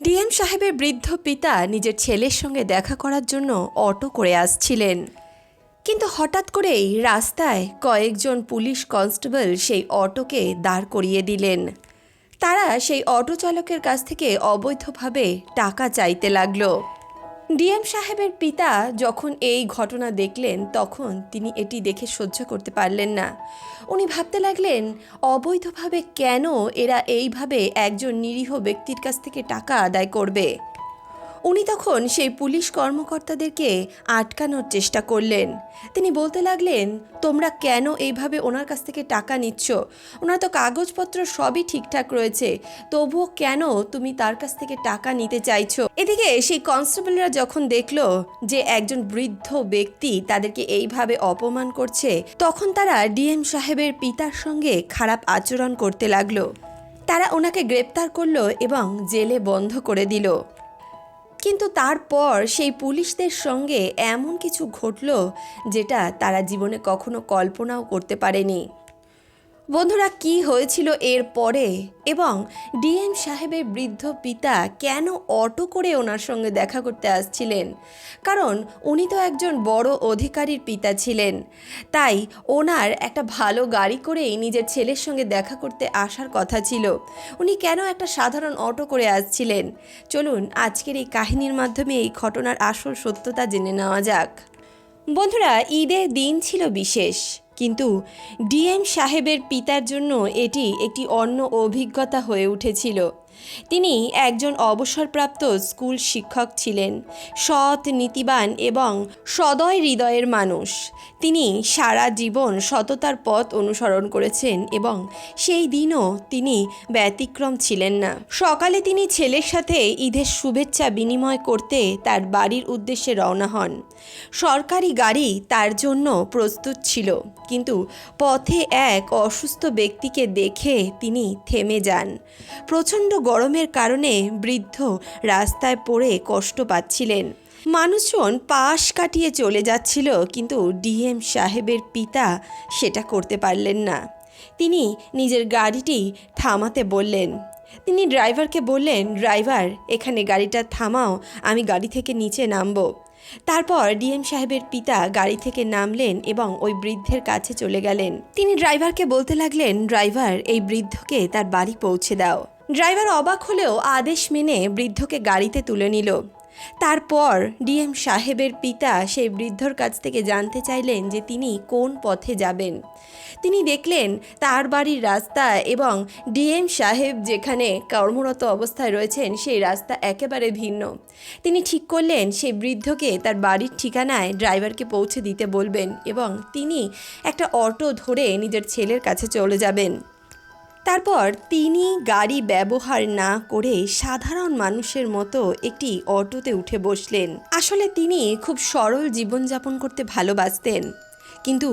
DM সাহেবের বৃদ্ধ পিতা নিজের ছেলের সঙ্গে দেখা করার জন্য অটো করে আসছিলেন। কিন্তু হঠাৎ করেই রাস্তায় কয়েকজন পুলিশ কনস্টেবল সেই অটোকে দাঁড় করিয়ে দিলেন। তারা সেই অটো চালকের কাছ থেকে অবৈধভাবে টাকা চাইতে লাগল। ডিএম সাহেবের পিতা যখন এই ঘটনা দেখলেন, তখন তিনি এটি দেখে সহ্য করতে পারলেন না। উনি ভাবতে লাগলেন, অবৈধভাবে কেন এরা এইভাবে একজন নিরীহ ব্যক্তির কাছ থেকে টাকা আদায় করবে? উনি তখন সেই পুলিশ কর্মকর্তাদেরকে আটকানোর চেষ্টা করলেন। তিনি বলতে লাগলেন, তোমরা কেন এইভাবে ওনার কাছ থেকে টাকা নিচ্ছ? ওনার তো কাগজপত্র সবই ঠিকঠাক রয়েছে। তবুও কেন তুমি তার কাছ থেকে টাকা নিতে চাইছো? এদিকে সেই কনস্টেবলরা যখন দেখল যে একজন বৃদ্ধ ব্যক্তি তাদেরকে এইভাবে অপমান করছে, তখন তারা ডিএম সাহেবের পিতার সঙ্গে খারাপ আচরণ করতে লাগল। তারা ওনাকে গ্রেপ্তার করল এবং জেলে বন্ধ করে দিল। কিন্তু তারপর সেই পুলিশদের সঙ্গে এমন কিছু ঘটল যেটা তারা জীবনে কখনো কল্পনাও করতে পারেনি। বন্ধুরা, কি হয়েছিল এর পরে? এবং ডিএম সাহেবের বৃদ্ধ পিতা কেন অটো করে ওনার সঙ্গে দেখা করতে আসছিলেন? কারণ উনি তো একজন বড় অধিকারীর পিতা ছিলেন। তাই ওনার একটা ভালো গাড়ি করেই নিজের ছেলের সঙ্গে দেখা করতে আসার কথা ছিল। উনি কেন একটা সাধারণ অটো করে আসছিলেন? চলুন, আজকের এই কাহিনীর মাধ্যমে এই ঘটনার আসল সত্যতা জেনে নেওয়া যাক। বন্ধুরা, ঈদের দিন ছিল বিশেষ। কিন্তু ডিএম সাহেবের পিতার জন্য এটি একটি অন্য অভিজ্ঞতা হয়ে উঠেছিল। তিনি একজন অবসরপ্রাপ্ত স্কুল শিক্ষক ছিলেন, সৎ, নীতিবান এবং সদয় হৃদয়ের মানুষ। তিনি সারা জীবন সততার পথ অনুসরণ করেছেন এবং সেই দিনও তিনি ব্যতিক্রম ছিলেন না। সকালে তিনি ছেলের সাথে ঈদের শুভেচ্ছা বিনিময় করতে তার বাড়ির উদ্দেশ্যে রওনা হন। সরকারি গাড়ি তার জন্য প্রস্তুত ছিল, কিন্তু পথে এক অসুস্থ ব্যক্তিকে দেখে তিনি থেমে যান। প্রচণ্ড গরমের কারণে বৃদ্ধ রাস্তায় পড়ে কষ্ট পাচ্ছিলেন। মানুষজন পাশ কাটিয়ে চলে যাচ্ছিল, কিন্তু ডিএম সাহেবের পিতা সেটা করতে পারলেন না। তিনি নিজের গাড়িটি থামাতে বললেন। তিনি ড্রাইভারকে বললেন, ড্রাইভার, এখানে গাড়িটা থামাও, আমি গাড়ি থেকে নিচে নামবো। তারপর ডিএম সাহেবের পিতা গাড়ি থেকে নামলেন এবং ওই বৃদ্ধের কাছে চলে গেলেন। তিনি ড্রাইভারকে বলতে লাগলেন, ড্রাইভার, এই বৃদ্ধকে তার বাড়ি পৌঁছে দাও। ড্রাইভার অবাক হলেও আদেশ মেনে বৃদ্ধকে গাড়িতে তুলে নিল। তারপর ডিএম সাহেবের পিতা সেই বৃদ্ধর কাছ থেকে জানতে চাইলেন যে তিনি কোন পথে যাবেন। তিনি দেখলেন তার বাড়ির রাস্তা এবং ডিএম সাহেব যেখানে কর্মরত অবস্থায় রয়েছেন সেই রাস্তা একেবারে ভিন্ন। তিনি ঠিক করলেন সেই বৃদ্ধকে তার বাড়ির ঠিকানায় ড্রাইভারকে পৌঁছে দিতে বলবেন এবং তিনি একটা অটো ধরে নিজের ছেলের কাছে চলে যাবেন। তারপর তিনি গাড়ি ব্যবহার না করে সাধারণ মানুষের মতো একটি অটোতে উঠে বসলেন। আসলে তিনি খুব সরল জীবনযাপন করতে ভালোবাসতেন। কিন্তু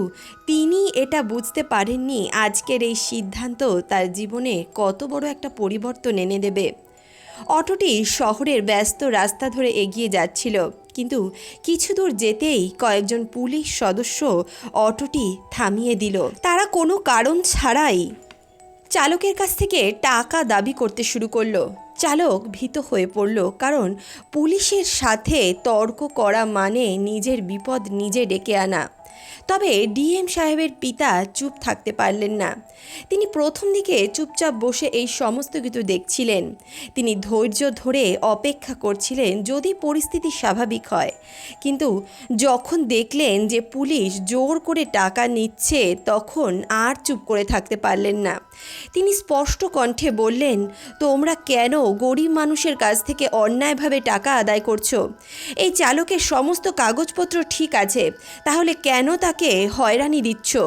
তিনি এটা বুঝতে পারেননি আজকের এই সিদ্ধান্ত তার জীবনে কত বড় একটা পরিবর্তন এনে দেবে। অটোটি শহরের ব্যস্ত রাস্তা ধরে এগিয়ে যাচ্ছিল, কিন্তু কিছু দূর যেতেই কয়েকজন পুলিশ সদস্য অটোটি থামিয়ে দিল। তারা কোনো কারণ ছাড়াই চালকের কাছ থেকে টাকা দাবি করতে শুরু করল। চালক ভীত হয়ে পড়ল কারণ পুলিশের সাথে তর্ক করা মানে নিজের বিপদ নিজে ডেকে আনা। তবে ডিএম সাহেবের পিতা চুপ থাকতে পারলেন না। তিনি প্রথম দিকে চুপচাপ বসে এই সমস্ত কিছু দেখছিলেন। তিনি ধৈর্য ধরে অপেক্ষা করছিলেন যদি পরিস্থিতি স্বাভাবিক হয়। কিন্তু যখন দেখলেন যে পুলিশ জোর করে টাকা নিচ্ছে, তখন আর চুপ করে থাকতে পারলেন না। তিনি স্পষ্ট কণ্ঠে বললেন, তোমরা কেন গরিব মানুষের কাছ থেকে অন্যায়ভাবে টাকা আদায় করছ? এই চালকের সমস্ত কাগজপত্র ঠিক আছে, তাহলে কেন তাকে হয়রানি দিচ্ছ?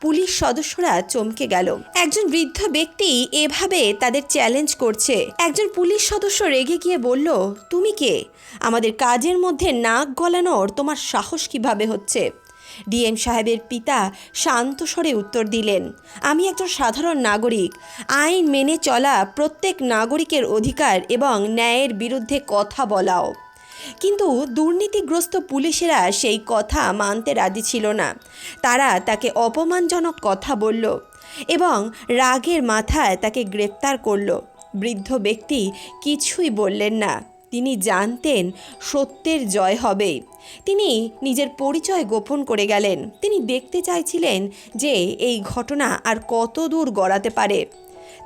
পুলিশ সদস্যরা চমকে গেল। একজন বৃদ্ধ ব্যক্তি এভাবে তাদের চ্যালেঞ্জ করছে। একজন পুলিশ সদস্য রেগে গিয়ে বলল, তুমি কে? আমাদের কাজের মধ্যে নাক গলানোর তোমার সাহস কীভাবে হচ্ছে? ডিএম সাহেবের পিতা শান্ত স্বরে উত্তর দিলেন, আমি একজন সাধারণ নাগরিক। আইন মেনে চলা প্রত্যেক নাগরিকের অধিকার এবং ন্যায়ের বিরুদ্ধে কথা বলাও। কিন্তু দুর্নীতিগ্রস্ত পুলিশেরা সেই কথা মানতে রাজি ছিল না। তারা তাকে অপমানজনক কথা বলল এবং রাগের মাথায় তাকে গ্রেপ্তার করল। বৃদ্ধ ব্যক্তি কিছুই বললেন না। তিনি জানতেন সত্যের জয় হবে। তিনি নিজের পরিচয় গোপন করে গেলেন। তিনি দেখতে চাইছিলেন যে এই ঘটনা আর কত দূর গড়াতে পারে।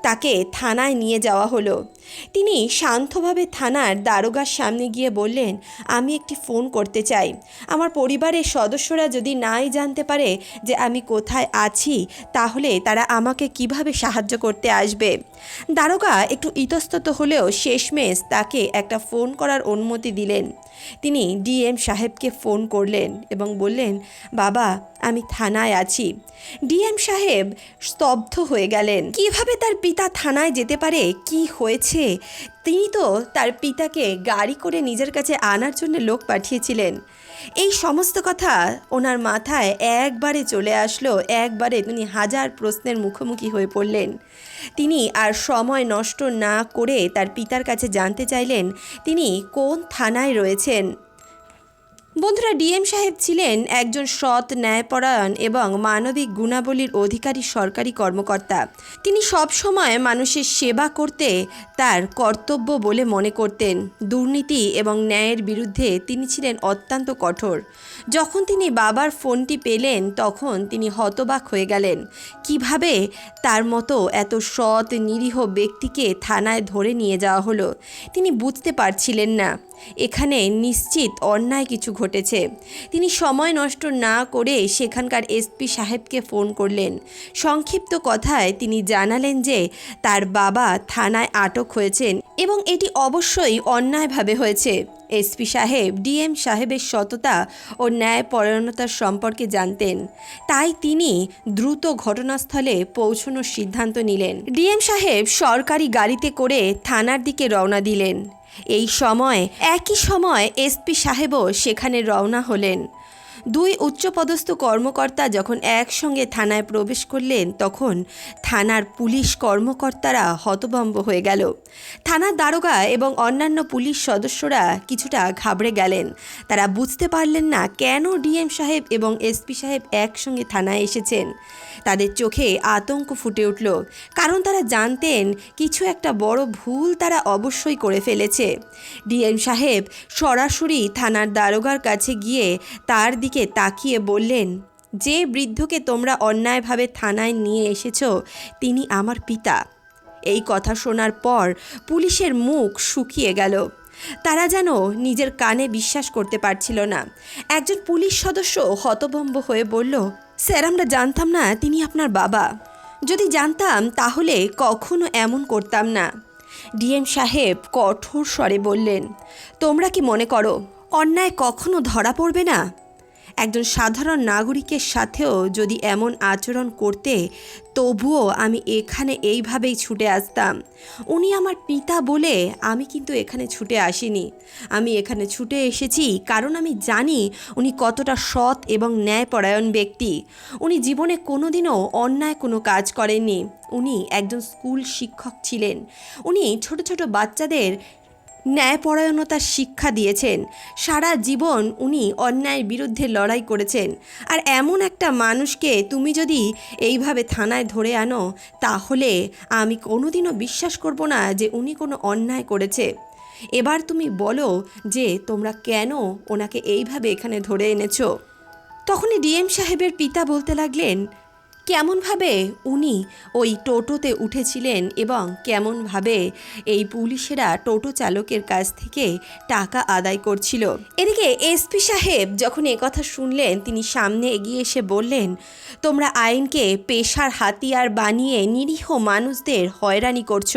তাকে থানায় নিয়ে যাওয়া হলো। তিনি শান্তভাবে থানার দারোগার সামনে গিয়ে বললেন, আমি একটি ফোন করতে চাই। আমার পরিবারের সদস্যরা যদি নাই জানতে পারে যে আমি কোথায় আছি, তাহলে তারা আমাকে কীভাবে সাহায্য করতে আসবে? দারোগা একটু ইতস্তত হলেও শেষমেশ তাকে একটা ফোন করার অনুমতি দিলেন। তিনি ডিএম সাহেবকে ফোন করলেন এবং বললেন, বাবা, আমি থানায় আছি। ডিএম সাহেব স্তব্ধ হয়ে গেলেন। কীভাবে তার পিতা থানায় যেতে পারে? কি হয়েছে? তিনি তো তার পিতাকে গাড়ি করে নিজের কাছে আনার জন্য লোক পাঠিয়েছিলেন। এই সমস্ত কথা ওনার মাথায় একবারে চলে আসলো, একবারে তিনি হাজার প্রশ্নের মুখোমুখি হয়ে পড়লেন। তিনি আর সময় নষ্ট না করে তার পিতার কাছে জানতে চাইলেন, তিনি কোন থানায় রয়েছেন? বন্ধুরা, ডিএম সাহেব ছিলেন একজন সৎ ন্যায়পরায়ণ এবং মানবিক গুণাবলীর অধিকারী সরকারি কর্মকর্তা। তিনি সব সময় মানুষের সেবা করতে তার কর্তব্য বলে মনে করতেন। দুর্নীতি এবং ন্যায়ের বিরুদ্ধে তিনি ছিলেন অত্যন্ত কঠোর। যখন তিনি বাবার ফোনটি পেলেন, তখন তিনি হতবাক হয়ে গেলেন। কীভাবে তার মতো এত সৎ, নিরীহ ব্যক্তিকে থানায় ধরে নিয়ে যাওয়া হলো, তিনি বুঝতে পারছিলেন না। এখানে নিশ্চিত অন্যায় কিছু ঘটেছে। তিনি সময় নষ্ট না করে সেখানকার এসপি সাহেবকে ফোন করলেন। সংক্ষিপ্ত কথায় তিনি জানালেন যে, তার বাবা থানায় আটক হয়েছেন এবং এটি অবশ্যই অন্যায়ভাবে হয়েছে। এসপি সাহেব ডিএম সাহেবের সততা ও ন্যায়পরায়ণতার সম্পর্কে জানতেন। তাই তিনি দ্রুত ঘটনাস্থলে পৌঁছানোর সিদ্ধান্ত নিলেন। ডিএম সাহেব সরকারি গাড়িতে করে থানার দিকে রওনা দিলেন। এই সময়, একই সময় এসপি সাহেবও সেখানে রওনা হলেন। দুই উচ্চপদস্থ কর্মকর্তা যখন একসঙ্গে থানায় প্রবেশ করলেন, তখন থানার পুলিশ কর্মকর্তারা হতভম্ব হয়ে গেল। থানার দারোগা এবং অন্যান্য পুলিশ সদস্যরা কিছুটা ঘাবড়ে গেলেন। তারা বুঝতে পারলেন না কেন ডিএম সাহেব এবং এসপি সাহেব একসঙ্গে থানায় এসেছেন। তাদের চোখে আতঙ্ক ফুটে উঠল, কারণ তারা জানতেন কিছু একটা বড় ভুল তারা অবশ্যই করে ফেলেছে। ডিএম সাহেব সরাসরি থানার দারোগার কাছে গিয়ে তার দিকে তাকিয়ে বললেন, যে বৃদ্ধকে তোমরা অন্যায়ভাবে থানায় নিয়ে এসেছ, তিনি আমার পিতা এই কথা শোনার পর পুলিশের মুখ শুকিয়ে গেল। তারা যেন নিজের কানে বিশ্বাস করতে পারছিল না। একজন পুলিশ সদস্য হতভম্ব হয়ে বলল, স্যার, আমরা জানতাম না তিনি আপনার বাবা। যদি জানতাম, তাহলে কখনো এমন করতাম না ডিএম সাহেব কঠোর স্বরে বললেন, তোমরা কি মনে করো, অন্যায় কখনো ধরা পড়বে না? একজন সাধারণ নাগরিকের সাথেও যদি এমন আচরণ করতে, তবুও আমি এখানে এইভাবেই ছুটে আসতাম। উনি আমার পিতা বলে আমি কিন্তু এখানে ছুটে আসিনি। আমি এখানে ছুটে এসেছি কারণ আমি জানি উনি কতটা সৎ এবং ন্যায়পরায়ণ ব্যক্তি। উনি জীবনে কোনোদিনও অন্যায় কোনো কাজ করেননি। উনি একজন স্কুল শিক্ষক ছিলেন। উনি ছোট ছোট বাচ্চাদের ন্যায়পরায়ণতার শিক্ষা দিয়েছেন। সারা জীবন উনি অন্যায়ের বিরুদ্ধে লড়াই করেছেন। আর এমন একটা মানুষকে তুমি যদি এইভাবে থানায় ধরে আনো, তাহলে আমি কোনোদিনও বিশ্বাস করব না যে উনি কোনো অন্যায় করেছে। এবার তুমি বলো যে তোমরা কেন ওনাকে এইভাবে এখানে ধরে এনেছো? তখনই ডিএম সাহেবের পিতা বলতে লাগলেন কেমনভাবে উনি ওই টোটোতে উঠেছিলেন এবং কেমনভাবে এই পুলিশেরা টোটো চালকের কাছ থেকে টাকা আদায় করছিল। এদিকে এসপি সাহেব যখন কথা শুনলেন, তিনি সামনে এগিয়ে এসে বললেন, তোমরা আইনকে পেশার হাতিয়ার বানিয়ে নিরীহ মানুষদের হয়রানি করছ।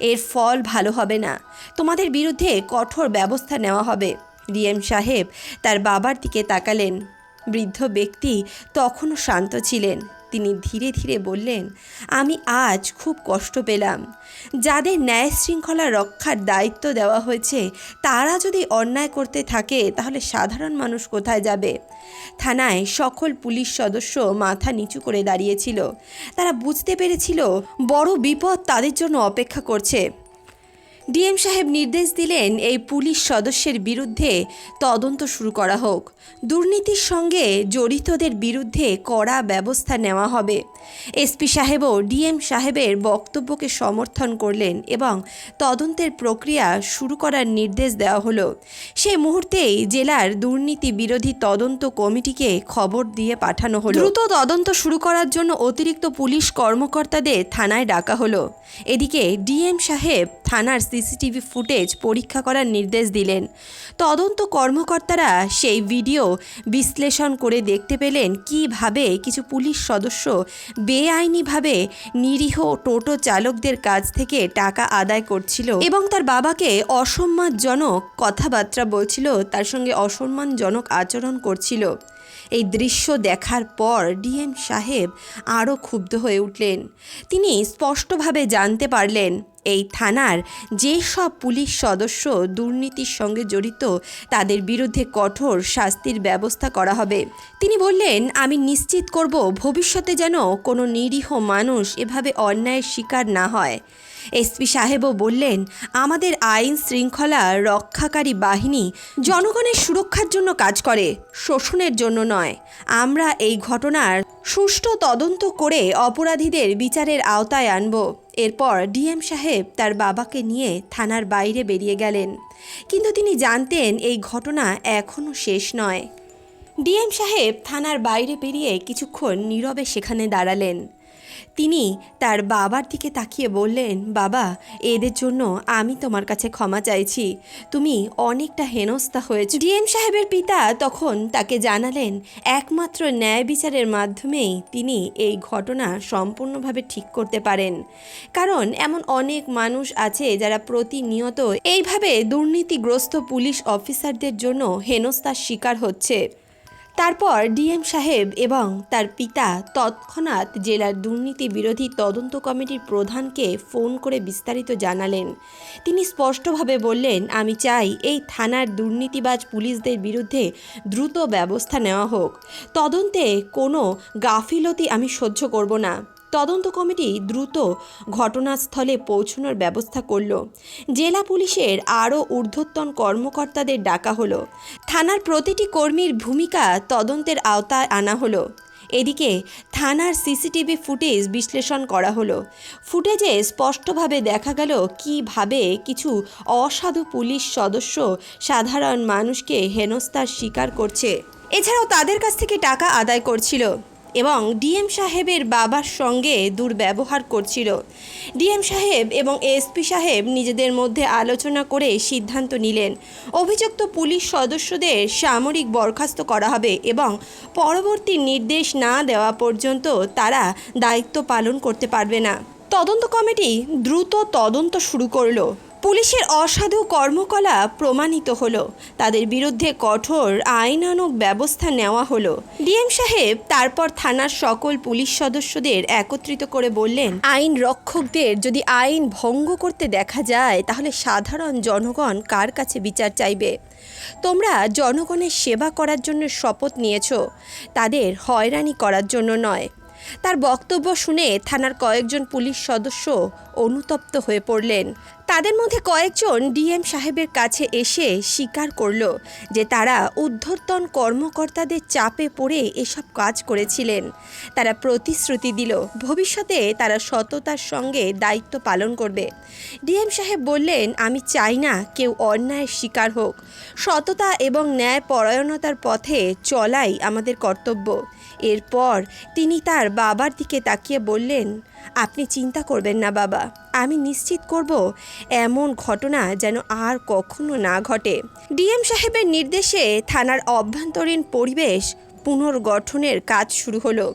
এর ফল ভালো হবে না। তোমাদের বিরুদ্ধে কঠোর ব্যবস্থা নেওয়া হবে। ডিএম সাহেব তার বাবার দিকে তাকালেন। বৃদ্ধ ব্যক্তি তখনও শান্ত ছিলেন। তিনি ধীরে ধীরে বললেন, আমি আজ খুব কষ্ট পেলাম। যাদের ন্যায় শৃঙ্খলা রক্ষার দায়িত্ব দেওয়া হয়েছে, তারা যদি অন্যায় করতে থাকে, তাহলে সাধারণ মানুষ কোথায় যাবে? থানায় সকল পুলিশ সদস্য মাথা নিচু করে দাঁড়িয়েছিল। তারা বুঝতে পেরেছিল, বড় বিপদ তাদের জন্য অপেক্ষা করছে। ডিএম সাহেব নির্দেশ দিলেন এই পুলিশ সদস্যের বিরুদ্ধে তদন্ত শুরু করা হোক। দুর্নীতির সঙ্গে জড়িতদের বিরুদ্ধে কড়া ব্যবস্থা নেওয়া হবে। এসপি সাহেবও ডিএম সাহেবের বক্তব্যকে সমর্থন করলেন এবং তদন্তের প্রক্রিয়া শুরু করার নির্দেশ দেওয়া হলো। সে মুহূর্তেই জেলার দুর্নীতি বিরোধী তদন্ত কমিটিকে খবর দিয়ে পাঠানো হলো। দ্রুত তদন্ত শুরু করার জন্য অতিরিক্ত পুলিশ কর্মকর্তাদের থানায় ডাকা হলো। এদিকে ডিএম সাহেব থানার সিসিটিভি ফুটেজ পরীক্ষা করার নির্দেশ দিলেন। তদন্ত কর্মকর্তারা সেই ভিডিও বিশ্লেষণ করে দেখতে পেলেন কীভাবে কিছু পুলিশ সদস্য বেআইনিভাবে নিরীহ টোটো চালকদের কাছ থেকে টাকা আদায় করছিল এবং তার বাবাকে অসম্মানজনক কথাবার্তা বলছিল, তার সঙ্গে অসম্মানজনক আচরণ করছিল। এই দৃশ্য দেখার পর ডিএম সাহেব আরও ক্ষুব্ধ হয়ে উঠলেন। তিনি স্পষ্টভাবে জানতে পারলেন এই থানার যেসব পুলিশ সদস্য দুর্নীতির সঙ্গে জড়িত, তাদের বিরুদ্ধে কঠোর শাস্তির ব্যবস্থা করা হবে। তিনি বললেন, আমি নিশ্চিত করব ভবিষ্যতে যেন কোনো নিরীহ মানুষ এভাবে অন্যায়ের শিকার না হয়। এসপি সাহেবও বললেন, আমাদের আইন শৃঙ্খলা রক্ষাকারী বাহিনী জনগণের সুরক্ষার জন্য কাজ করে, শোষণের জন্য নয়। আমরা এই ঘটনার সুষ্ঠু তদন্ত করে অপরাধীদের বিচারের আওতায় আনব। এরপর ডিএম সাহেব তার বাবাকে নিয়ে থানার বাইরে বেরিয়ে গেলেন। কিন্তু তিনি জানতেন এই ঘটনা এখনও শেষ নয়। ডিএম সাহেব থানার বাইরে বেরিয়ে কিছুক্ষণ নীরবে সেখানে দাঁড়ালেন। তিনি তার বাবার দিকে তাকিয়ে বললেন, বাবা, এদের জন্য আমি তোমার কাছে ক্ষমা চাইছি। তুমি অনেকটা হেনস্থা হয়েছে। ডিএম সাহেবের পিতা তখন তাকে জানালেন, একমাত্র ন্যায় বিচারের মাধ্যমেই তিনি এই ঘটনা সম্পূর্ণভাবে ঠিক করতে পারেন। কারণ এমন অনেক মানুষ আছে যারা প্রতিনিয়ত এইভাবে দুর্নীতিগ্রস্ত পুলিশ অফিসারদের জন্য হেনস্থার শিকার হচ্ছে। তারপর ডিএম সাহেব এবং তার পিতা তৎক্ষণাৎ জেলার দুর্নীতি বিরোধী তদন্ত কমিটির প্রধানকে ফোন করে বিস্তারিত জানালেন। তিনি স্পষ্টভাবে বললেন, আমি চাই এই থানার দুর্নীতিবাজ পুলিশদের বিরুদ্ধে দ্রুত ব্যবস্থা নেওয়া হোক। তদন্তে কোনো গাফিলতি আমি সহ্য করব না। তদন্ত কমিটি দ্রুত ঘটনাস্থলে পৌঁছানোর ব্যবস্থা করল। জেলা পুলিশের আরও ঊর্ধ্বতন কর্মকর্তাদের ডাকা হলো। থানার প্রতিটি কর্মীর ভূমিকা তদন্তের আওতায় আনা হলো। এদিকে থানার সিসিটিভি ফুটেজ বিশ্লেষণ করা হলো। ফুটেজে স্পষ্টভাবে দেখা গেল কীভাবে কিছু অসাধু পুলিশ সদস্য সাধারণ মানুষকে হেনস্থার শিকার করছে। এছাড়াও তাদের কাছ থেকে টাকা আদায় করছিল। এবং ডিএম সাহেবের বাবার সঙ্গে দুর্ব্যবহার করছিল। ডিএম সাহেব এবং এসপি সাহেব নিজেদের মধ্যে আলোচনা করে সিদ্ধান্ত নিলেন। অভিযুক্ত পুলিশ সদস্যদের সামরিক বরখাস্ত করা হবে এবং পরবর্তী নির্দেশ না দেওয়া পর্যন্ত তারা দায়িত্ব পালন করতে পারবে না। তদন্ত কমিটি দ্রুত তদন্ত শুরু করল। পুলিশের অসাধু কর্মকলা প্রমাণিত হলো। তাদের বিরুদ্ধে কঠোর আইনানুগ ব্যবস্থা নেওয়া হলো। ডিএম সাহেব তারপর থানার সকল পুলিশ সদস্যদের একত্রিত করে বললেন, আইন রক্ষকদের যদি আইন ভঙ্গ করতে দেখা যায়, তাহলে সাধারণ জনগণ কার কাছে বিচার চাইবে? তোমরা জনগণের সেবা করার জন্য শপথ নিয়েছ, তাদের হয়রানি করার জন্য নয়। তার বক্তব্য শুনে থানার কয়েকজন পুলিশ সদস্য অনুতপ্ত হয়ে পড়লেন। তাদের মধ্যে কয়েকজন ডিএম সাহেবের কাছে এসে স্বীকার করল যে তারা ঊর্ধ্বতন কর্মকর্তাদের চাপে পড়ে এসব কাজ করেছিলেন। তারা প্রতিশ্রুতি দিল, ভবিষ্যতে তারা সততার সঙ্গে দায়িত্ব পালন করবে। ডিএম সাহেব বললেন, আমি চাই না কেউ অন্যায়ের শিকার হোক। সততা এবং ন্যায় পরায়ণতার পথে চলাই আমাদের কর্তব্য। এরপর তিনি তার বাবার দিকে তাকিয়ে বললেন আপনি চিন্তা করবেন না বাবা। আমি নিশ্চিত করব এমন ঘটনা যেন আর কখনো না ঘটে। ডিএম সাহেবের নির্দেশে থানার অভ্যন্তরীণ পরিবেশ পুনর্গঠনের কাজ শুরু হলো।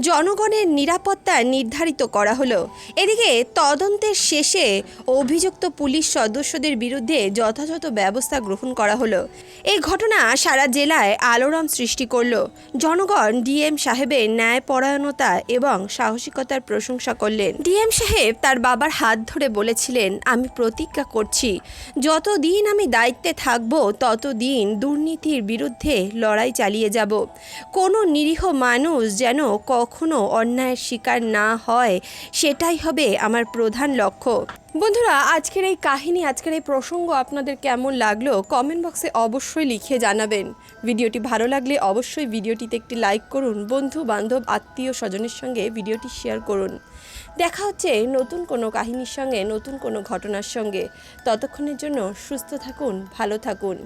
জনগণের নিরাপত্তা নির্ধারিত করা হলো। এদিকে তদন্তের শেষে অভিযুক্ত পুলিশ সদস্যদের বিরুদ্ধে যথাযথ ব্যবস্থা গ্রহণ করা হলো। এই ঘটনা সারা জেলায় আলোড়ন সৃষ্টি করল। জনগণ ডিএম সাহেবের ন্যায়পরায়ণতা এবং সাহসিকতার প্রশংসা করলেন। ডিএম সাহেব তার বাবার হাত ধরে বলেছিলেন, আমি প্রতিজ্ঞা করছি, যতদিন আমি দায়িত্বে থাকব, ততদিন দুর্নীতির বিরুদ্ধে লড়াই চালিয়ে যাব। কোনো নিরীহ মানুষ যেন কখনো অন্যায়ের শিকার না হয়, সেটাই হবে আমার প্রধান লক্ষ্য। বন্ধুরা, আজকের এই কাহিনী, আজকের এই প্রসঙ্গ আপনাদের কেমন লাগল কমেন্ট বক্সে অবশ্যই লিখে জানাবেন। ভিডিওটি ভালো লাগলে অবশ্যই ভিডিওটিতে একটি লাইক করুন, বন্ধু বান্ধব, আত্মীয় স্বজনের সঙ্গে ভিডিওটি শেয়ার করুন। দেখা হচ্ছে নতুন কোনো কাহিনীর সঙ্গে, নতুন কোনো ঘটনার সঙ্গে। ততক্ষণের জন্য সুস্থ থাকুন, ভালো থাকুন।